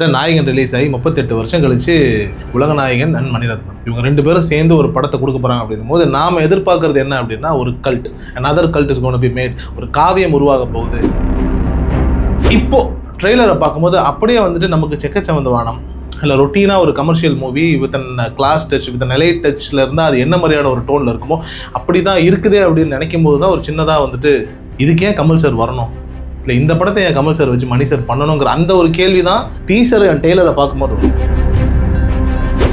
நாயகன் ரிலீஸ் ஆகி முப்பத்தெட்டு வருஷம் கழிச்சு உலக நாயகன் அண்ட் மணிரத்னம். இவங்க ரெண்டு பேரும் சேர்ந்து ஒரு படத்தை கொடுக்க போறாங்க அப்படின்னும் போது நாம எதிர்பார்க்கறது என்ன அப்படின்னா ஒரு cult another other cult is to be made ஒரு காவியம் உருவாக போகுது. இப்போ ட்ரெய்லரை பார்க்கும்போது அப்படியே வந்துட்டு நமக்கு செக்கச்சவந்த வானம். இல்லை ரொட்டீனாக ஒரு commercial movie with an class touch with நிலை டச்சில் இருந்தால் அது என்ன மாதிரியான ஒரு டோனில் இருக்குமோ அப்படி தான் இருக்குதே அப்படின்னு நினைக்கும் போது தான் ஒரு சின்னதாக வந்துட்டு இதுக்கே கமல் சார் வரணும். இல்லை இந்த படத்தை என் கமல் சார் வச்சு மணி சார் பண்ணணுங்கிற அந்த ஒரு கேள்வி தான் டீசர் அண்ட் டெய்லரை பார்க்கும்போது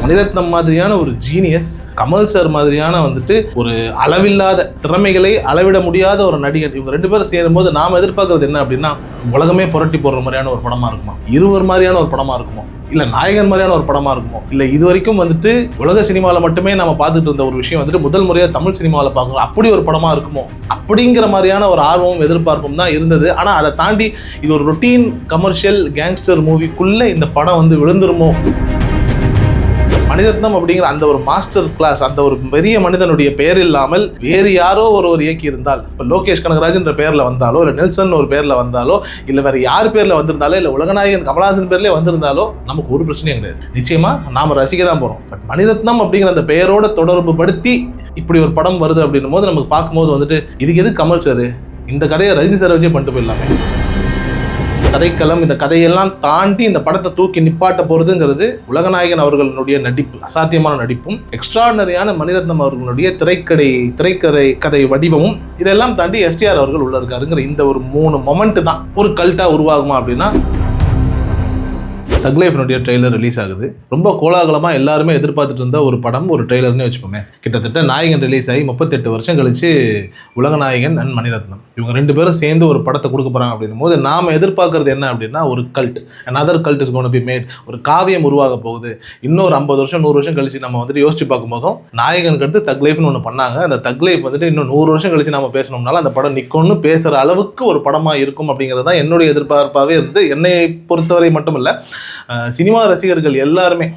மணிரத்னம் மாதிரியான ஒரு ஜீனியஸ் கமல் சார் மாதிரியான வந்துட்டு ஒரு அளவில்லாத திறமைகளை அளவிட முடியாத ஒரு நடிகர் இவங்க ரெண்டு பேரும் சேரும்போது நாம் எதிர்பார்க்கறது என்ன அப்படின்னா உலகமே புரட்டி போடுற மாதிரியான ஒரு படமா இருக்குமா? இருவர் மாதிரியான ஒரு படமா இருக்குமா? இல்லை நாயகன் மாதிரியான ஒரு படமாக இருக்குமோ? இல்லை இது வரைக்கும் வந்துட்டு உலக சினிமாவில் மட்டுமே நம்ம பார்த்துட்டு இருந்த ஒரு விஷயம் வந்துட்டு முதல் முறையாக தமிழ் சினிமாவில் பார்க்குறோம் அப்படி ஒரு படமாக இருக்குமோ? அப்படிங்கிற மாதிரியான ஒரு ஆர்வமும் எதிர்பார்ப்பும் தான் இருந்தது. ஆனால் அதை தாண்டி இது ஒரு ரொட்டீன் கமர்ஷியல் கேங்ஸ்டர் மூவிக்குள்ளே இந்த படம் வந்து விழுந்துருமோ? மணிரத்னம் அப்படிங்கிற அந்த ஒரு மாஸ்டர் கிளாஸ் அந்த ஒரு பெரிய மனிதனுடைய பெயர் இல்லாமல் வேறு யாரோ ஒருவர் இயக்கி இருந்தால் இப்போ லோகேஷ் கனகராஜ்ன்ற பேரில் வந்தாலோ இல்லை நெல்சன் ஒரு பேரில் வந்தாலோ இல்லை வேற யார் பேரில் வந்திருந்தாலோ இல்லை உலகநாயகன் கமலஹாசன் பேர்லேயே வந்திருந்தாலோ நமக்கு ஒரு பிரச்சனையும் கிடையாது. நிச்சயமா நாம் ரசிக்க தான் போகிறோம் பட் மணிரத்னம் அப்படிங்கிற அந்த பெயரோட தொடர்பு படுத்தி இப்படி ஒரு படம் வருது அப்படின்னும் போது நமக்கு பார்க்கும்போது வந்துட்டு இதுக்கு எது கமல் சார் இந்த கதையை ரஜினி சார் வச்சே பண்ணிட்டு போயிடலாமே. கதைக்களம் இந்த கதையெல்லாம் தாண்டி இந்த படத்தை தூக்கி நிப்பாட்ட போறதுங்கிறது உலகநாயகன் அவர்களுடைய நடிப்பு அசாத்தியமான நடிப்பும் எக்ஸ்ட்ராடனரியான மணிரத்னம் அவர்களுடைய திரைக்கடை திரைக்கதை கதை வடிவமும் இதெல்லாம் தாண்டி எஸ்டிஆர் அவர்கள் உள்ள இருக்காருங்கிற இந்த ஒரு மூணு மொமெண்ட் தான். ஒரு கல்ட்டா உருவாகுமா அப்படின்னா தக் லைஃப்னுடைய ட்ரெய்லர் ரிலீஸ் ஆகுது. ரொம்ப கோலாகலமாக எல்லாருமே எதிர்பார்த்துட்டு இருந்த ஒரு படம் ஒரு ட்ரெய்லர்னே வச்சுப்போமே கிட்டத்தட்ட நாயகன் ரிலீஸ் ஆகி முப்பத்தெட்டு வருஷம் கழிச்சு உலக நாயகன் அண்ட் மணிரத்னம். இவங்க ரெண்டு பேரும் சேர்ந்து ஒரு படத்தை கொடுக்க போகிறாங்க அப்படின்னும் போது நாம் எதிர்பார்க்கறது என்ன அப்படின்னா ஒரு cult and other cult is gonna be made ஒரு காவியம் உருவாக போகுது. இன்னொரு ஐம்பது வருஷம் நூறு வருஷம் கழிச்சு நம்ம வந்துட்டு யோசிச்சு பார்க்கும்போதும் நாயகனுக்கு அடுத்து தக் லைஃப்னு ஒன்று பண்ணாங்க. அந்த தக் லைஃப் வந்துட்டு இன்னும் நூறு வருஷம் கழிச்சு நம்ம பேசணும்னால அந்த படம் நிற்கும்னு பேசுகிற அளவுக்கு ஒரு படமாக இருக்கும் அப்படிங்கிறது தான் என்னுடைய எதிர்பார்ப்பாகவே இருந்து என்னை பொறுத்தவரை மட்டும் இல்லை சினிமா ரசிகர்கள் எல்லாருமே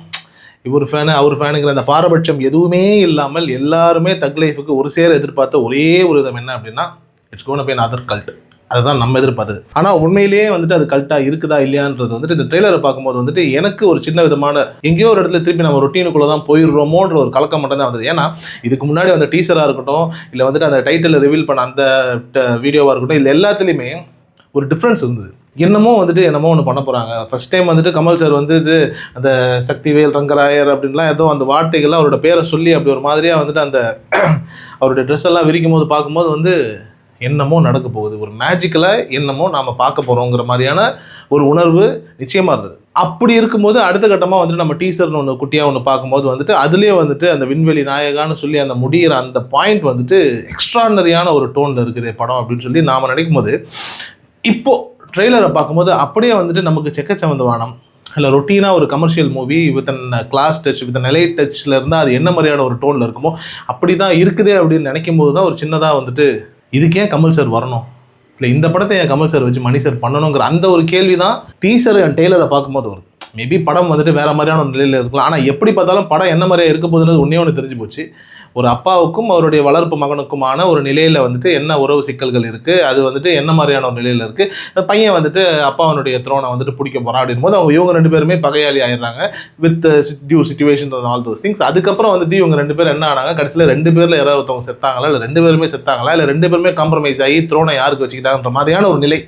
இவர் ஃபேனு அவர் ஃபேனுங்கிற அந்த பாரபட்சம் எதுவுமே இல்லாமல் எல்லாருமே தக் லைஃபுக்கு ஒரு சேர எதிர்பார்த்த ஒரே ஒரு விதம் என்ன அப்படின்னா it's gonna be other cult அதுதான் நம்ம எதிர்பார்த்தது. ஆனால் உண்மையிலேயே வந்துட்டு அது கல்ட்டாக இருக்குதா இல்லையான்றது வந்துட்டு இந்த ட்ரெய்லரை பார்க்கும்போது வந்துட்டு எனக்கு ஒரு சின்ன விதமான எங்கேயோ ஒரு இடத்துல திருப்பி நம்ம ரொட்டீனுக்குள்ளே தான் போயிடுறோமோன்ற ஒரு கலக்கம் மட்டும் தான் வந்தது. ஏன்னா இதுக்கு முன்னாடி அந்த டீசராக இருக்கட்டும் இல்லை வந்துட்டு அந்த டைட்டிலை ரிவீல் பண்ண அந்த வீடியோவாக இருக்கட்டும் இல்லை எல்லாத்துலேயுமே ஒரு டிஃப்ரென்ஸ் இருந்தது. என்னமோ வந்துட்டு என்னமோ ஒன்று பண்ண போகிறாங்க ஃபஸ்ட் டைம் வந்துட்டு கமல் சார் வந்துட்டு அந்த சக்திவேல் ரங்கராயர் அப்படின்லாம் ஏதோ அந்த வார்த்தைகள்லாம் அவரோட பேரை சொல்லி அப்படி ஒரு மாதிரியாக வந்துட்டு அந்த அவருடைய ட்ரெஸ் எல்லாம் விரிக்கும் போது பார்க்கும்போது வந்து என்னமோ நடக்க போகுது. ஒரு மேஜிக்கலாக என்னமோ நாம் பார்க்க போகிறோங்கிற மாதிரியான ஒரு உணர்வு நிச்சயமாக இருந்தது. அப்படி இருக்கும்போது அடுத்த கட்டமாக வந்துட்டு நம்ம டீசர்னு ஒன்று குட்டியாக ஒன்று பார்க்கும்போது வந்துட்டு அதுலேயே வந்துட்டு அந்த விண்வெளி நாயகான்னு சொல்லி அந்த முடிகிற அந்த பாயிண்ட் வந்துட்டு எக்ஸ்ட்ரானரியான ஒரு டோனில் இருக்குது படம் அப்படின்னு சொல்லி நாம் நினைக்கும் போது இப்போது ட்ரெய்லரை பார்க்கும்போது அப்படியே வந்துட்டு நமக்கு செக்கச்சவந்த வானம். இல்லை ரொட்டீனாக ஒரு commercial movie with an class touch with நிலை டச்சில் இருந்தால் அது என்ன மாதிரியான ஒரு டோனில் இருக்குமோ அப்படி தான் இருக்குதே அப்படின்னு நினைக்கும் போது தான் ஒரு சின்னதாக வந்துட்டு இதுக்கே கமல் சார் வரணும். இல்லை இந்த படத்தை என் கமல் சார் வச்சு மணி சார் பண்ணணுங்கிற அந்த ஒரு கேள்வி தான் டீசர் அண்ட் டெய்லரை பார்க்கும்போது வருது. மேபி படம் வந்துட்டு வேற மாதிரியான ஒரு நிலையில் இருக்கலாம். ஆனால் எப்படி பார்த்தாலும் படம் என்ன மாதிரியாக இருக்க போகுதுன்றது ஒன்றே ஒன்று தெரிஞ்சு போச்சு. ஒரு அப்பாவுக்கும் அவருடைய வளர்ப்பு மகனுக்குமான ஒரு நிலையில் வந்துட்டு என்ன உறவு சிக்கல்கள் இருக்குது அது வந்துட்டு என்ன மாதிரியான ஒரு நிலையில் இருக்குது பையன் வந்துட்டு அப்பாவனுடைய த்ரோனை வந்துட்டு பிடிக்க போகிறான் அப்படின் போது அவங்க இவங்க ரெண்டு பேருமே பகையாளி ஆயிடுறாங்க. With due situation all those things அதுக்கப்புறம் வந்துட்டு இவங்க ரெண்டு பேரும் என்ன ஆனாங்க கடைசியில் ரெண்டு பேரில் யாராவது ஒருத்தவங்க செத்தாங்களா இல்லை ரெண்டு பேருமே செத்தாங்களா இல்லை ரெண்டு பேருமே காம்ப்ரமைஸ் ஆகி த்ரோனை யாருக்கு வச்சுக்கிட்டாங்கன்ற மாதிரியான ஒரு நிலை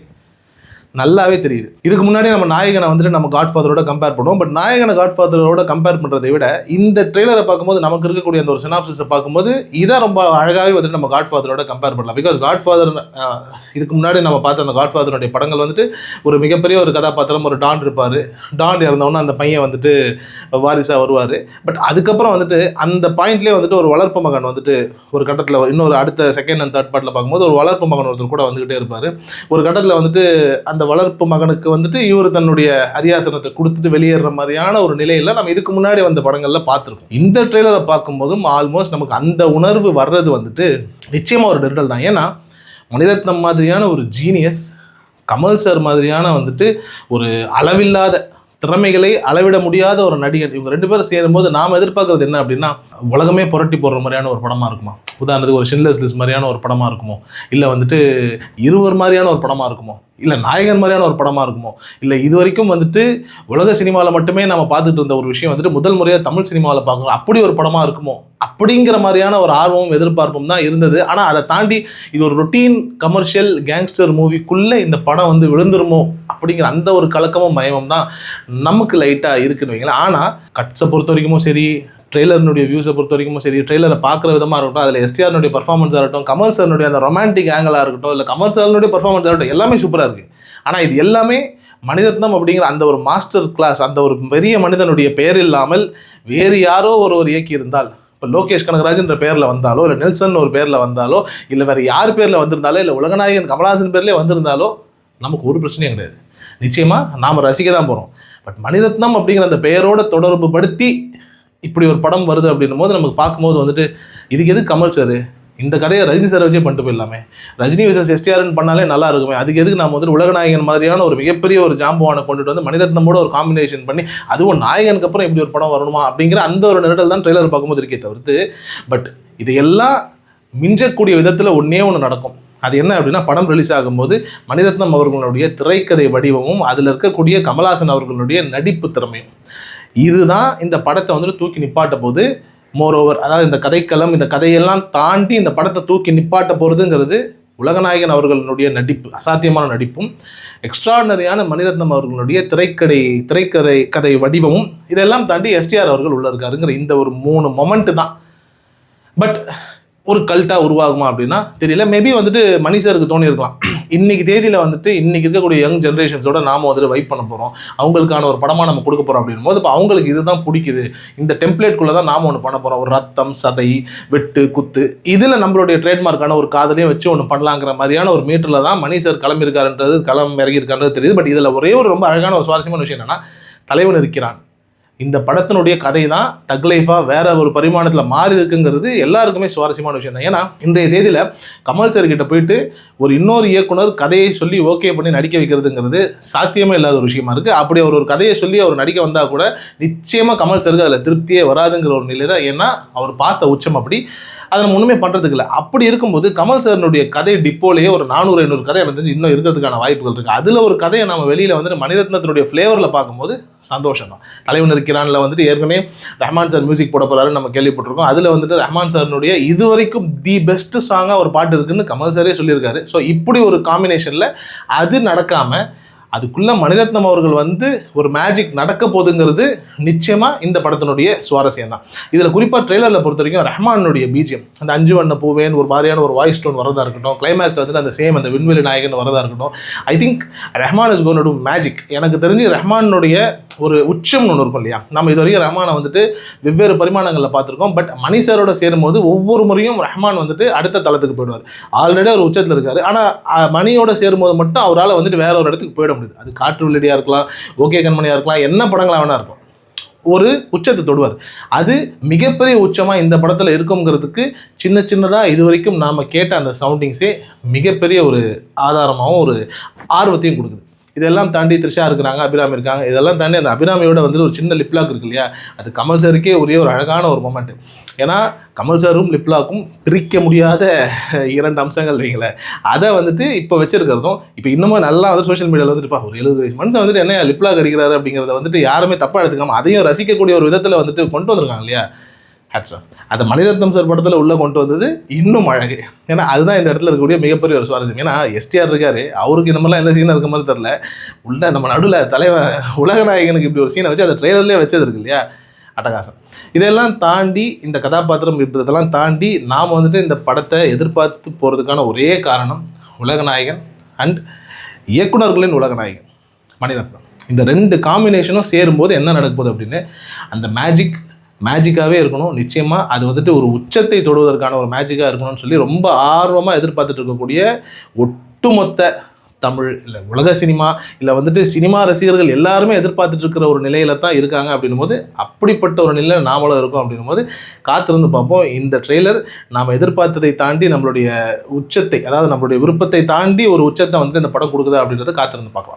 நல்லாவே தெரியுது. இதுக்கு முன்னாடி நம்ம நாயகனை வந்துட்டு நம்ம காட்ஃபாதரோட கம்பேர் பண்ணுவோம். பட் நாயகனை காட்ஃபாதரோட கம்பேர் பண்ணுறதை விட இந்த ட்ரெய்லரை பார்க்கும்போது நமக்கு இருக்கக்கூடிய அந்த ஒரு சினாப்சிஸை பார்க்கும்போது இதை ரொம்ப அழகாகவே வந்துட்டு நம்ம காட்ஃபாதரோட கம்பேர் பண்ணலாம். பிகாஸ் காட்ஃபாதர் இதுக்கு முன்னாடி நம்ம பார்த்த அந்த காட்ஃபாதருடைய படங்கள் வந்துட்டு ஒரு மிகப்பெரிய ஒரு கதாபாத்திரம் ஒரு டான் இருப்பார். டான் இறந்தவொன்னே அந்த பையன் வந்துட்டு வாரிசாக வருவார். பட் அதுக்கப்புறம் வந்துட்டு அந்த பாயிண்ட்லேயே வந்துட்டு ஒரு வளர்ப்பு மகன் வந்துட்டு ஒரு கட்டத்தில் இன்னொரு அடுத்த செகண்ட் அண்ட் தேர்ட் பார்ட்டில் பார்க்கும்போது ஒரு வளர்ப்பு மகன் ஒருத்தர் கூட வந்துக்கிட்டே இருப்பார். ஒரு கட்டத்தில் வந்துட்டு அந்த அந்த வளர்ப்பு மகனுக்கு வந்துட்டு இவர் தன்னுடைய அரியாசனத்தை கொடுத்துட்டு வெளியேற மாதிரியான ஒரு நிலையில நம்ம இதுக்கு முன்னாடி வந்த படங்கள்ல பார்த்துருக்கோம். இந்த ட்ரெய்லரை பார்க்கும்போதும் ஆல்மோஸ்ட் நமக்கு அந்த உணர்வு வர்றது வந்துட்டு நிச்சயமாக ஒரு நெருடல் தான். ஏன்னா மணிரத்னம் மாதிரியான ஒரு ஜீனியஸ் கமல் சார் மாதிரியான வந்துட்டு ஒரு அளவில்லாத திறமைகளை அளவிட முடியாத ஒரு நடிகர் இவங்க ரெண்டு பேரும் சேரும்போது நாம் எதிர்பார்க்கறது என்ன அப்படின்னா உலகமே புரட்டி போடுற மாதிரியான ஒரு படமாக இருக்குமா? உதாரணத்துக்கு ஒரு ஷின்லெஸ் லிஸ் மாதிரியான ஒரு படமாக இருக்குமோ? இல்லை வந்துட்டு இருவர் மாதிரியான ஒரு படமாக இருக்குமோ? இல்லை நாயகன் மாதிரியான ஒரு படமாக இருக்குமோ? இல்லை இது வரைக்கும் வந்துட்டு உலக சினிமாவில் மட்டுமே நம்ம பார்த்துட்டு இருந்த ஒரு விஷயம் வந்துட்டு முதல் முறையாக தமிழ் சினிமாவில் பார்க்குறோம் அப்படி ஒரு படமாக இருக்குமோ? அப்படிங்கிற மாதிரியான ஒரு ஆர்வமும் எதிர்பார்ப்பும் தான் இருந்தது. ஆனால் அதை தாண்டி இது ஒரு ரொட்டீன் கமர்ஷியல் கேங்ஸ்டர் மூவிக்குள்ளே இந்த படம் வந்து விழுந்துருமோ? அப்படிங்கிற அந்த ஒரு கலக்கமும் பயமும் தான் நமக்கு லைட்டாக இருக்குன்னு வைங்களேன். ஆனால் கட்ஸை பொறுத்த வரைக்கும் சரி ட்ரெய்லர்னுடைய வியூஸை பொறுத்த வரைக்கும் சரி ட்ரெய்லரை பார்க்குற விதமாக இருக்கட்டும் அதில் எஸ்டிஆர்னுடைய பர்ஃபார்மன்ஸாக இருக்கட்டும் கமல் சார்னுடைய அந்த ரொமான்டிக் ஆங்கிளாக இருக்கட்டும் இல்லை கமல் சார்னுடைய பர்ஃபார்மன்ஸாக இருக்கட்டும் எல்லாமே சூப்பராக இருக்குது ஆனால் இது எல்லாமே மணிரத்னம் அப்படிங்கிற அந்த ஒரு மாஸ்டர் கிளாஸ் அந்த ஒரு பெரிய மனிதனுடைய பெயர் இல்லாமல் வேறு யாரோ ஒருவர் இயக்கி இருந்தால் இப்போ லோகேஷ் கனகராஜ்ன்ற பேரில் வந்தாலோ இல்லை நெல்சன் ஒரு பேரில் வந்தாலோ இல்லை வேறு யார் பேரில் வந்திருந்தாலோ இல்லை உலகநாயகன் கமலஹாசன் பேர்லேயே வந்திருந்தாலோ நமக்கு ஒரு பிரச்சனையும் கிடையாது. நிச்சயமாக நாம் ரசிக்க தான் போகிறோம் பட் மணிரத்னம் அப்படிங்கிற அந்த பெயரோட தொடர்பு படுத்தி இப்படி ஒரு படம் வருது அப்படின்னும் போது நமக்கு பார்க்கும்போது வந்துட்டு இதுக்கு எது கமல் சார்? இந்த கதையை ரஜினி சார் வச்சே பண்ணிட்டு போயிடலாமே. ரஜினி விசஸ் எஸ்டிஆர்னு பண்ணாலே நல்லா இருக்குமே. அதுக்கு எதுக்கு நம்ம வந்துட்டு உலகநாயகன் மாதிரியான ஒரு மிகப்பெரிய ஒரு ஜாம்பவானை கொண்டுட்டு வந்து மணிரத்னமோட ஒரு காம்பினேஷன் பண்ணி அதுவும் நாயகனுக்கு அப்புறம் இப்படி ஒரு படம் வரணுமா அப்படிங்கிற அந்த ஒரு நிரடல் தான் ட்ரெய்லர் பார்க்கும்போது இருக்கே தவிர்த்து பட் இதையெல்லாம் மிஞ்சக்கூடிய விதத்தில் ஒன்றே ஒன்று நடக்கும். அது என்ன அப்படின்னா படம் ரிலீஸ் ஆகும்போது மணிரத்னம் அவர்களுடைய திரைக்கதை வடிவமும் அதில் இருக்கக்கூடிய கமலாசன் அவர்களுடைய நடிப்பு திறமையும். இதுதான் இந்த படத்தை வந்துட்டு தூக்கி நிப்பாட்ட போது மோரோவர் அதாவது இந்த கதைக்களம் இந்த கதையெல்லாம் தாண்டி இந்த படத்தை தூக்கி நிப்பாட்ட போகிறதுங்கிறது உலகநாயகன் அவர்களுடைய நடிப்பு அசாத்தியமான நடிப்பும் எக்ஸ்ட்ராடனரியான மணிரத்னம் அவர்களுடைய திரைக்கடை திரைக்கதை கதை வடிவமும் இதெல்லாம் தாண்டி எஸ்டிஆர் அவர்கள் உள்ள இருக்காருங்கிற இந்த ஒரு மூணு மொமெண்ட்டு தான். பட் ஒரு கல்ட்டாக உருவாகுமா அப்படின்னா தெரியல. மேபி வந்துட்டு மணி சாருக்கு தோணியிருக்கலாம். இன்னைக்கு தேதியில் வந்துட்டு இன்னைக்கு இருக்கக்கூடிய யங் ஜென்ரேஷன்ஸோட நாம் வந்துட்டு வைப் பண்ண போகிறோம் அவங்களுக்கான ஒரு படமாக நம்ம கொடுக்க போகிறோம் அப்படின்னும் போது இப்போ அவங்களுக்கு இதுதான் பிடிக்குது. இந்த டெம்ப்ளேட்குள்ளே தான் நாம் ஒன்று பண்ண போகிறோம் ஒரு ரத்தம் சதை வெட்டு குத்து. இதில் நம்மளுடைய ட்ரேட்மார்க்கான ஒரு காதலையும் வச்சு ஒன்று பண்ணலாங்கிற மாதிரியான ஒரு மீட்டரில் தான் மணி சார் கிளம்பியிருக்காருன்றது களம் இறங்கியிருக்கான்றது தெரியுது. பட் இதில் ஒரே ஒரு ரொம்ப அழகான ஒரு சுவாரஸ்யமான விஷயம் என்னென்னா தலைவன் இருக்கிறான். இந்த படத்தினுடைய கதை தான் தக் லைஃபாக வேற ஒரு பரிமாணத்தில் மாறி இருக்குங்கிறது எல்லாருக்குமே சுவாரஸ்யமான விஷயம் தான். ஏன்னா இன்றைய தேதியில் கமல் சார் கிட்ட போயிட்டு ஒரு இன்னொரு இயக்குனர் கதையை சொல்லி ஓகே பண்ணி நடிக்க வைக்கிறதுங்கிறது சாத்தியமே இல்லாத ஒரு விஷயமா இருக்குது அப்படி அவர் ஒரு கதையை சொல்லி அவர் நடிக்க வந்தால் கூட நிச்சயமாக கமல் சாருக்கு அதில் திருப்தியே வராதுங்கிற ஒரு நிலை தான். ஏன்னா அவர் பார்த்த உச்சம் அப்படி. அதை நம்ம ஒன்றுமே பண்ணுறதுக்கு இல்லை. அப்படி இருக்கும்போது கமல் சாரனுடைய கதை டிப்போலேயே ஒரு நானூறு ஐநூறு கதை எனக்கு தெரிஞ்சு இன்னும் இருக்கிறதுக்கான வாய்ப்புகள் இருக்குது அதில் ஒரு கதையை நம்ம வெளியில் வந்துட்டு மணிரத்னத்தினுடைய ஃப்ளேவரில் பார்க்கும்போது சந்தோஷம் தான் தலைவன் இருக்கிறான்ல வந்துட்டு ஏற்கனவே ரஹ்மான் சார் மியூசிக் போட போகிறாருன்னு நம்ம கேள்விப்பட்டிருக்கோம். அதில் வந்துட்டு ரஹ்மான் சார்னுடைய இது வரைக்கும் தி பெஸ்ட் சாங்காக ஒரு பாட்டு இருக்குன்னு கமல் சாரே சொல்லியிருக்காரு. ஸோ இப்படி ஒரு காம்பினேஷனில் அது நடக்காமல் அதுக்குள்ளே மணிரத்னம் அவர்கள் வந்து ஒரு மேஜிக் நடக்க போகுதுங்கிறது நிச்சயமாக இந்த படத்தினுடைய சுவாரஸ்யம் தான் இதில் குறிப்பாக ட்ரெய்லரில் பொறுத்த வரைக்கும் ரஹ்மானுடைய பீஜியம் அந்த அஞ்சு வண்ண பூவேன் ஒரு மாதிரியான ஒரு வாய்ஸ் டோன் வரதாக இருக்கட்டும் கிளைமேக்ஸில் வந்துட்டு அந்த சேம் அந்த விண்வெளி நாயகன் வரதா இருக்கட்டும் I think Rahman is gonna do magic எனக்கு தெரிஞ்சு ரஹ்மானுடைய ஒரு உச்சம்னு ஒன்று இருக்கும் இல்லையா? நம்ம இது வரைக்கும் ரஹ்மானை வந்துட்டு வெவ்வேறு பரிமாணங்களில் பார்த்துருக்கோம். பட் மணி சாரோட சேரும்போது ஒவ்வொரு முறையும் ரஹ்மான் வந்துட்டு அடுத்த தளத்துக்கு போயிடுவார். ஆல்ரெடி அவர் உச்சத்தில் இருக்கார். ஆனால் மணியோட சேரும்போது மட்டும் அவரால் வந்துட்டு வேற ஒரு இடத்துக்கு போயிடும் முடியுது. அது காற்று வெள்ளடியாக இருக்கலாம் ஓகே கண்மணியாக இருக்கலாம் என்ன படங்களாக வேணா இருக்கும் ஒரு உச்சத்தை தொடுவார். அது மிகப்பெரிய உச்சமாக இந்த படத்தில் இருக்குங்கிறதுக்கு சின்ன சின்னதாக இது வரைக்கும் நாம் கேட்ட அந்த சவுண்டிங்ஸே மிகப்பெரிய ஒரு ஆதாரமாகவும் ஒரு ஆர்வத்தையும் கொடுக்குது. இதெல்லாம் தாண்டி த்ரிஷா இருக்கிறாங்க அபிராமி இருக்காங்க. இதெல்லாம் தாண்டி அந்த அபிராமியோட வந்து ஒரு சின்ன லிப்லாக் இருக்கு இல்லையா? அது கமல் சாருக்கே ஒரே ஒரு அழகான ஒரு மொமெண்ட் ஏன்னா கமல் சாரும் லிப்லாக்கும் பிரிக்க முடியாத இரண்டு அம்சங்கள் வைங்களேன். அதை வந்துட்டு இப்போ வச்சிருக்கிறதும் இப்போ இன்னமும் நல்லா வந்து சோஷியல் மீடியாவில் வந்துட்டு ஒரு எழுபது வயசு மனுஷன் வந்துட்டு என்ன லிப்லாக் அடிக்கிறாரு அப்படிங்கிறத வந்துட்டு யாருமே தப்பாக எடுத்துக்காமல் அதையும் ரசிக்கக்கூடிய ஒரு விதத்தில் வந்துட்டு கொண்டு வந்திருக்காங்க இல்லையா? ஹேட்ஸ் ஆஃப் அதை மணிரத்னம் சார் படத்தில் உள்ளே கொண்டு வந்தது இன்னும் அழகு. ஏன்னா அதுதான் இந்த இடத்துல இருக்கக்கூடிய மிகப்பெரிய ஒரு சுவாரஸ்யம். ஏன்னா எஸ்டிஆர் இருக்கார். அவருக்கு இந்த மாதிரிலாம் எந்த சீனாக இருக்க மாதிரி தெரில உள்ள நம்ம நடுவில் தலைவன் உலகநாயகனுக்கு இப்படி ஒரு சீனை வச்சு அதை ட்ரெய்லர்லேயே வச்சது இருக்கு இல்லையா? அட்டகாசம். இதெல்லாம் தாண்டி இந்த கதாபாத்திரம் இதெல்லாம் தாண்டி நாம் வந்துட்டு இந்த படத்தை எதிர்பார்த்து போகிறதுக்கான ஒரே காரணம் உலகநாயகன் அண்ட் இயக்குனர்களின் உலகநாயகன் மணிரத்னம். இந்த ரெண்டு காம்பினேஷனும் சேரும்போது என்ன நடக்குது அப்படின்னு அந்த மேஜிக் மேஜிக்காகவே இருக்கணும். நிச்சயமாக அது வந்துட்டு ஒரு உச்சத்தை தொடுவதற்கான ஒரு மேஜிக்காக இருக்கணும்னு சொல்லி ரொம்ப ஆர்வமாக எதிர்பார்த்துட்டு இருக்கக்கூடிய ஒட்டுமொத்த தமிழ் இல்லை உலக சினிமா இல்லை வந்துட்டு சினிமா ரசிகர்கள் எல்லாருமே எதிர்பார்த்துட்டு இருக்கிற ஒரு நிலையில தான் இருக்காங்க அப்படின்னும் போது அப்படிப்பட்ட ஒரு நிலையில் நாமளும் இருக்கோம் அப்படின்னும் போது காத்திருந்து பார்ப்போம். இந்த ட்ரெய்லர் நாம் எதிர்பார்த்ததை தாண்டி நம்மளுடைய உச்சத்தை அதாவது நம்மளுடைய விருப்பத்தை தாண்டி ஒரு உச்சத்தை வந்துட்டு இந்த படம் கொடுக்குதா அப்படின்றத காத்திருந்து பார்க்கலாம்.